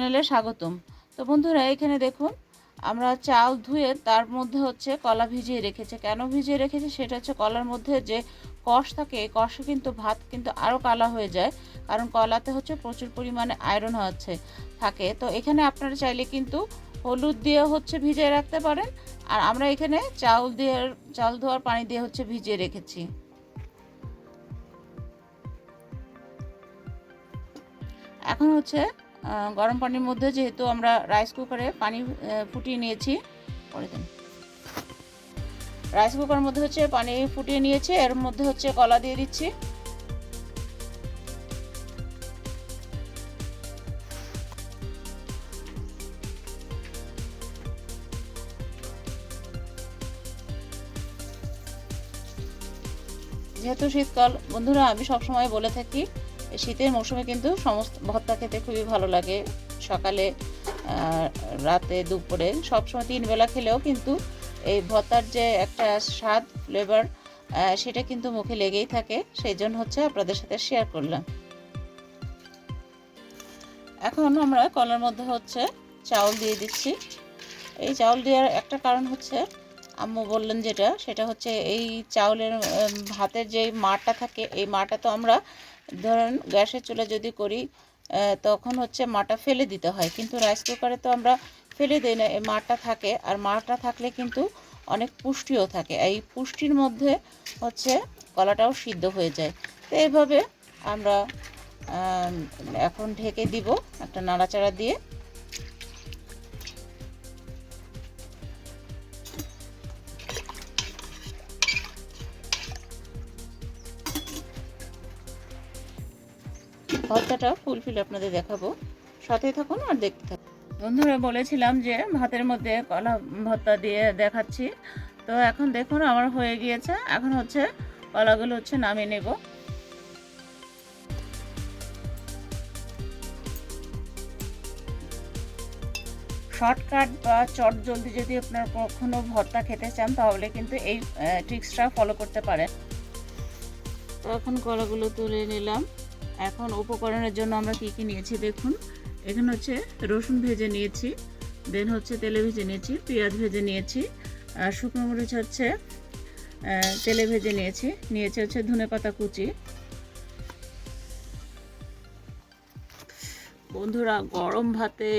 চ্যানেলে স্বাগতম। তো বন্ধুরা, এখানে দেখুন, আমরা চাল ধুয়ে তার মধ্যে হচ্ছে কলা ভিজিয়ে রেখেছে। কেন ভিজিয়ে রেখেছে? সেটা হচ্ছে কলার মধ্যে যে কষ থাকে, এই কষে কিন্তু ভাত কিন্তু আরও কালা হয়ে যায়, কারণ কলাতে হচ্ছে প্রচুর পরিমাণে আয়রন হচ্ছে থাকে। তো এখানে আপনারা চাইলে কিন্তু হলুদ দিয়ে হচ্ছে ভিজিয়ে রাখতে পারেন, আর আমরা এখানে চাউল দিয়ে, চাল ধোয়ার পানি দিয়ে হচ্ছে ভিজিয়ে রেখেছি। এখন হচ্ছে গরম পানির মধ্যে যেহেতু আমরা রাইস কুকারে পানি ফুটিয়ে নিয়েছি, পরে দেন। রাইস কুকারের মধ্যে হচ্ছে পানি ফুটিয়ে নিয়েছি, এর মধ্যে হচ্ছে কলা দিয়ে দিচ্ছি। যেহেতু শীতকাল, বন্ধুরা, আমি সবসময় বলে থাকি শীতের মৌসুমে কিন্তু সমস্ত ভর্তা খেতে খুবই ভালো লাগে। সকালে রাতে, দুপুরে সবসময় তিন বেলা খেলেও কিন্তু এই ভর্তার যে একটা স্বাদ ফ্লেভার সেটা কিন্তু মুখে লেগেই থাকে। সেই জন্য হচ্ছে আপনাদের সাথে শেয়ার করলাম। এখন আমরা কলার মধ্যে হচ্ছে চাউল দিয়ে দিচ্ছি। এই চাউল দেওয়ার একটা কারণ হচ্ছে, আম্মু বললেন যেটা, সেটা হচ্ছে এই চাউলের ভাতের যে মারটা থাকে, এই মারটা তো আমরা ধরেন গ্যাসের চুলা যদি করি তখন হচ্ছে মাটা ফেলে দিতে হয়। কিন্তু রাইস কুকারে তো আমরা ফেলে দিই না এই মাটা থাকে। আর মাটা থাকলে কিন্তু অনেক পুষ্টিও থাকে। এই পুষ্টির মধ্যে হচ্ছে কলাটাও সিদ্ধ হয়ে যায়। তো এইভাবে আমরা এখন ঢেকে দিব একটা নাড়াচাড়া দিয়ে। ভর্তাটা ফুলফিল আপনাদের দেখাবো। সাথে থাকুন আর দেখতে থাকুন। বন্ধুরা বলেছিলাম যে ভাতের মধ্যে কলা ভর্তা দিয়ে দেখাচ্ছি। তো এখন দেখুন, আমার হয়ে গিয়েছে। এখন হচ্ছে কলাগুলো হচ্ছে নামিয়ে নেব। শর্টকাট বা চট জলদি যদি আপনার কখনো ভর্তা খেতে চান, তাহলে কিন্তু এই ট্রিক্সটা ফলো করতে পারেন। তো এখন কলাগুলো তুলে নিলাম। এখন উপকরণের জন্য আমরা কি কি নিয়েছি দেখুন। এখানে হচ্ছে রসুন ভেজে নিয়েছি, দেন হচ্ছে তেলে ভেজে নিয়েছি, পেঁয়াজ ভেজে নিয়েছি, আর শুকনো মরিচ হচ্ছে তেলে ভেজে নিয়েছি নিয়েছি হচ্ছে ধনে পাতা কুচি। বন্ধুরা, গরম ভাতে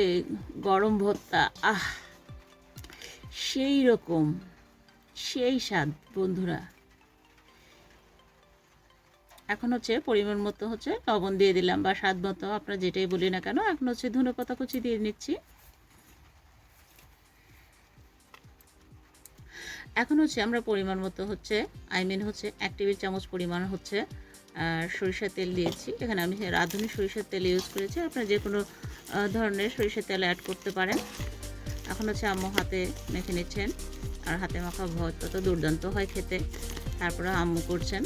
গরম ভর্তা, আহ, সেই রকম, সেই স্বাদ, বন্ধুরা। এখন হচ্ছে পরিমাণ মতো হচ্ছে লবণ দিয়ে দিলাম বা স্বাদ মতো, আপনারা যেটাই বলি না কেন। এখন হচ্ছে ধনে পাতা কুচি দিয়ে নিচ্ছি। এখন হচ্ছে আমরা পরিমাণ মতো হচ্ছে আই মিন হচ্ছে এক টেবিল চামচ পরিমাণ হচ্ছে সরিষার তেল দিয়েছি। এখানে আমি রাঁধুনি সরিষার তেল ইউজ করেছি। আপনারা যে কোনো ধরনের সরিষার তেল অ্যাড করতে পারেন। এখন হচ্ছে আম্মু হাতে মেখে নিচ্ছেন। আর হাতে মাখা ভয় তো দুর্দান্ত হয় খেতে। তারপরে আম্মু করছেন।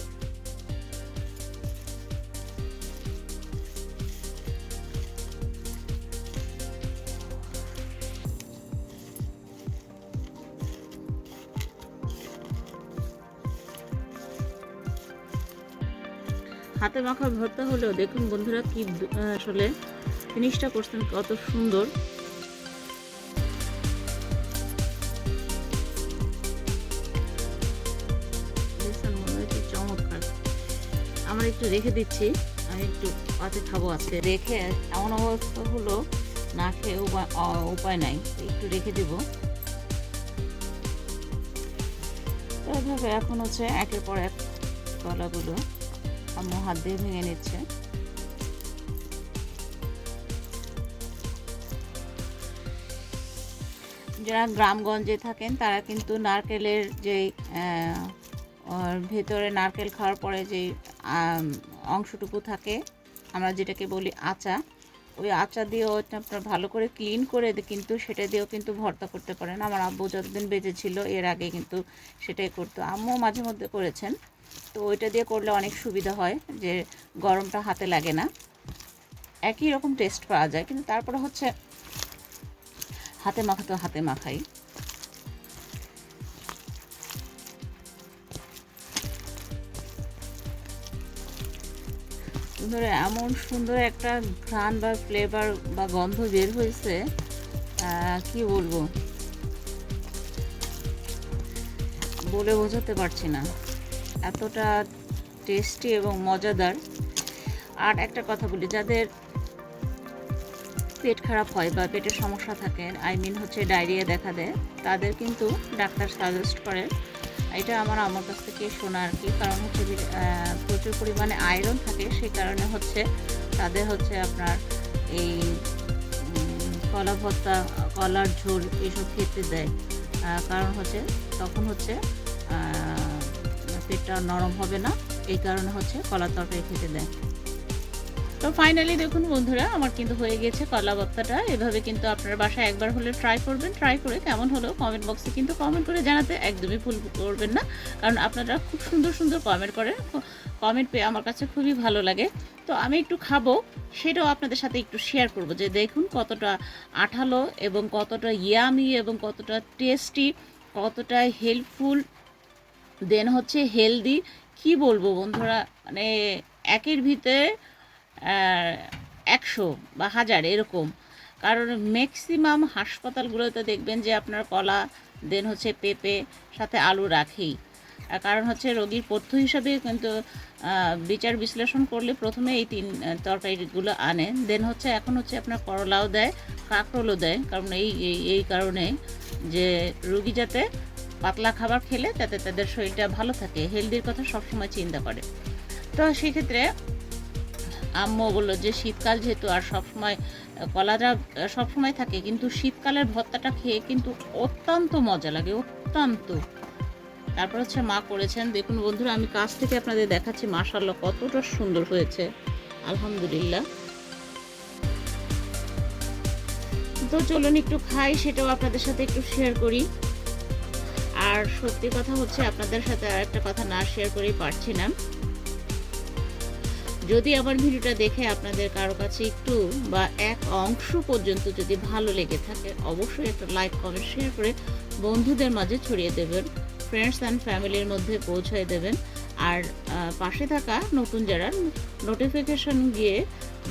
হাতে মাখা ভর্তা হলেও দেখুন বন্ধুরা কি আসলে জিনিসটা করছেন কত সুন্দর। চমৎকার। আমরা একটু রেখে দিচ্ছি, আমি একটু পাতে খাব আজকে। রেখে এমন অবস্থা হলো, না খেয়ে উপায় নাই, একটু রেখে দেবো। তো এইভাবে এখন হচ্ছে একের পর এক কলাগুলো আম্মু হাত দিয়ে ভেঙে নিচ্ছে। যারা গ্রামগঞ্জে থাকেন, তারা কিন্তু নারকেলের যে ভেতরে নারকেল খাওয়ার পরে যে অংশটুকু থাকে, আমরা যেটাকে বলি আচা ওই আচা দিয়েও আপনার ভালো করে ক্লিন করে কিন্তু সেটা দিয়েও কিন্তু ভর্তা করতে পারেন। আমার আব্বু যতদিন বেঁচে ছিল, এর আগে কিন্তু সেটাই করতো। আম্মু মাঝে মধ্যে করেছেন। তো ওইটা দিয়ে করলে অনেক সুবিধা হয় যে গরমটা হাতে লাগে না। একই রকম টেস্ট পাওয়া যায়, কিন্তু তারপরে হচ্ছে হাতে মাখা তো হাতে মাখাই। বন্ধুরা এমন সুন্দর একটা ঘ্রাণ বা ফ্লেভার বা গন্ধ বের হয়েছে। কি বলব? বলে বোঝাতে পারছি না। এতটা টেস্টি এবং মজাদার। আর একটা কথা বলি, যাদের পেট খারাপ হয় বা পেটের সমস্যা থাকে আই মিন হচ্ছে ডায়রিয়া দেখা দেয়, তাদের কিন্তু ডাক্তার সাজেস্ট করে। এটা আমার আমার কাছ থেকে শোনা আর কি, কারণ হচ্ছে প্রচুর পরিমাণে আয়রন থাকে সেই কারণে হচ্ছে তাদের হচ্ছে আপনার এই কলা ভর্তা, কলার ঝোল এসব খেতে দেয়। কারণ হচ্ছে তখন হচ্ছে পেটটা নরম হবে না, এই কারণে হচ্ছে কলার তরকারি খেতে দেয়। তো ফাইনালি দেখুন বন্ধুরা, আমার কিন্তু হয়ে গেছে কলা ভর্তাটা। এভাবে কিন্তু আপনার বাসায় একবার হলে ট্রাই করবেন ট্রাই করে কেমন হলো কমেন্ট বক্সে কিন্তু কমেন্ট করে জানাতে একদমই ভুল করবেন না। কারণ আপনারা খুব সুন্দর সুন্দর কমেন্ট করেন। কমেন্ট পেয়ে আমার কাছে খুবই ভালো লাগে। তো আমি একটু খাব, সেটাও আপনাদের সাথে একটু শেয়ার করব। যে দেখুন কতটা আঠালো এবং কতটা ইয়ামি এবং কতটা টেস্টি কতটা হেল্পফুল দেন হচ্ছে হেলদি কি বলব বন্ধুরা মানে একের ভিতরে একশো বা হাজার এরকম। কারণ ম্যাক্সিমাম হাসপাতালগুলোতে দেখবেন যে আপনার কলা দেন হচ্ছে পেঁপে, সাথে আলু রাখেই। কারণ হচ্ছে রোগীর পথ্য হিসাবে কিন্তু বিচার বিশ্লেষণ করলে প্রথমে এই তিন তরকারিগুলো আনে। দেন হচ্ছে এখন হচ্ছে আপনার করলাও দেয়, কাঁকরোলও দেয়। কারণ এই, এই- কারণে যে রুগী যাতে পাতলা খাবার খেলে যাতে তাদের শরীরটা ভালো থাকে, হেলদির কথা সবসময় চিন্তা করে। তো সেক্ষেত্রে আম্মু বলল যে, শীতকাল যেহেতু আর সবসময়, কলাটা, সবসময় থাকে, কিন্তু শীতকালের ভর্তাটা খেয়ে কিন্তু অত্যন্ত মজা লাগে, অত্যন্ত। তারপর হচ্ছে মা করেছেন। দেখুন বন্ধুরা, আমি কাছ থেকে আপনাদের দেখাচ্ছি মাশাল্লাহ কতটা সুন্দর হয়েছে। আলহামদুলিল্লাহ। তো চলুন একটু খাই, সেটাও আপনাদের সাথে একটু শেয়ার করি। আর সত্যি কথা হচ্ছে, আপনাদের সাথে আর একটা কথা না শেয়ার করেই পারছি না। যদি আমার ভিডিওটা দেখে আপনাদের কারও কাছে একটু বা এক অংশ পর্যন্ত যদি ভালো লেগে থাকে, অবশ্যই একটা লাইক কমেন্ট শেয়ার করে বন্ধুদের মাঝে ছড়িয়ে দেবেন। ফ্রেন্ডস অ্যান্ড ফ্যামিলির মধ্যে পৌঁছায় দেবেন। আর পাশে থাকা নতুন যারা নোটিফিকেশন গিয়ে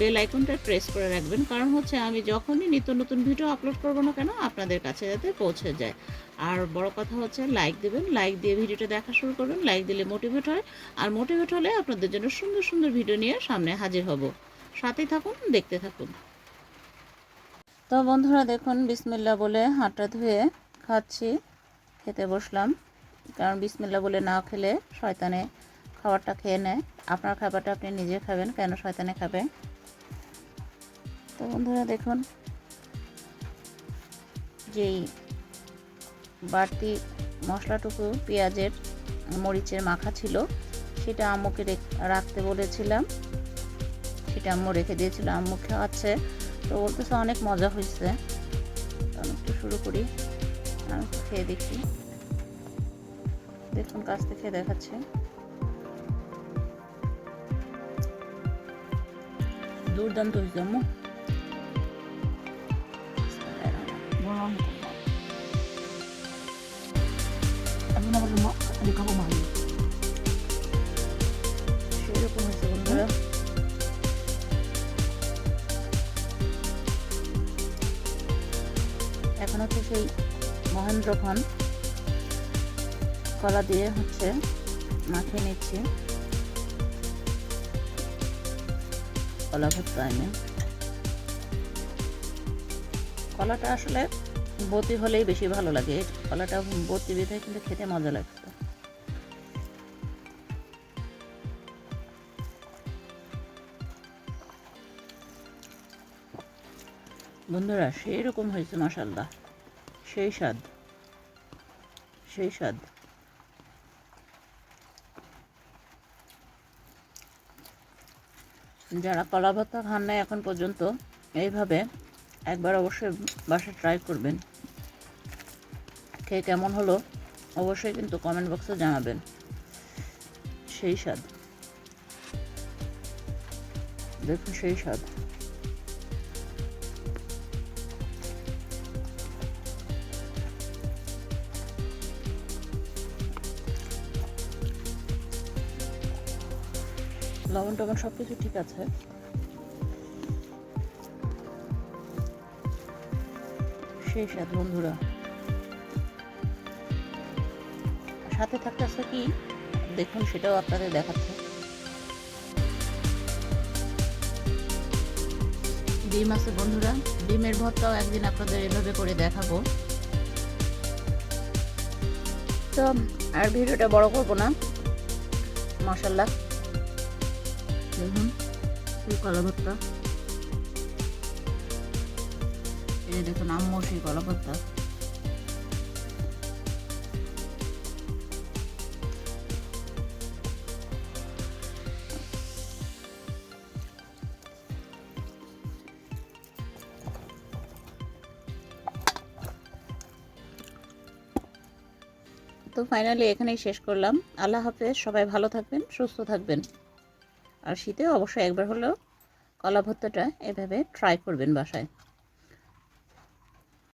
বেল আইকনটা প্রেস করে রাখবেন। কারণ হচ্ছে আমি যখনই নিত্য নতুন ভিডিও আপলোড করব না কেন, আপনাদের কাছে যাতে পৌঁছে যায়। আর বড় কথা হচ্ছে লাইক দেবেন। লাইক দিয়ে ভিডিওটা দেখা শুরু করবেন। লাইক দিলে মোটিভেট হয়। আর মোটিভেট হলে আপনাদের জন্য সুন্দর সুন্দর ভিডিও নিয়ে সামনে হাজির হব। সাথেই থাকুন, দেখতে থাকুন। তো বন্ধুরা দেখুন বিসমিল্লা বলে হাতটা ধুয়ে খাচ্ছি, খেতে বসলাম। কারণ বিসমিল্লা বলে না খেলে শয়তানে খাবারটা খেয়ে নেয়। আপনার খাবারটা আপনি নিজে খাবেন, কেন শয়তানে খাবে? তো বন্ধুরা দেখুন, যেই বাড়তি মশলাটুকু পেঁয়াজের মরিচের মাখা ছিল, সেটা আম্মুকে রেখ- রাখতে বলেছিলাম। সেটা আম্মু রেখে দিয়েছিল, আম্মু খাওয়াচ্ছে। তো বলতেছে অনেক মজা হয়েছে। একটু শুরু করি, আমি খেয়ে দেখি। দেখুন কাছ থেকে দেখাচ্ছে। দুর্দান্ত হয়েছে এখন হচ্ছে সেই মহেন্দ্র খান। কলা দিয়ে হচ্ছে মাখিয়ে নিচ্ছি। কলা ভর্তা এনে। কলাটা আসলে বতি হলেই বেশি ভালো লাগে। কলাটা বতি বিধায় কিন্তু খেতে মজা লাগছে বন্ধুরা সেই রকম হয়েছে মশাল্লা সেই স্বাদ। সেই স্বাদ। যারা কলা ভর্তা খান নাই এখন পর্যন্ত, এইভাবে একবার অবশ্যই বাসা ট্রাই করবেন। খেয়ে কেমন হলো অবশ্যই কিন্তু কমেন্ট বক্সে জানাবেন। সেই স্বাদ। দেখুন সেই স্বাদ। লবণ টবণ সব কিছু ঠিক আছে। সেই সাথ বন্ধুরা। সাথে থাকতে থাকতেছে কি? দেখুন, সেটাও আপনাদের দেখাচ্ছে। ডিম আছে বন্ধুরা। ডিমের ভর্তাও একদিন আপনাদের এভাবে করে দেখাবো। তো, আর ভিডিওটা বড় করব না। মাসাল্লাহ দেখুন সেই কলা ভর্তা এই দেখুন আম্মু সেই কলা ভর্তা তো ফাইনালি এখানেই শেষ করলাম। আল্লাহ হাফেজ, সবাই ভালো থাকবেন, সুস্থ থাকবেন। আর শীতে অবশ্যই একবার হলেও কলা ভর্তাটা এভাবে ট্রাই করবেন বাসায়।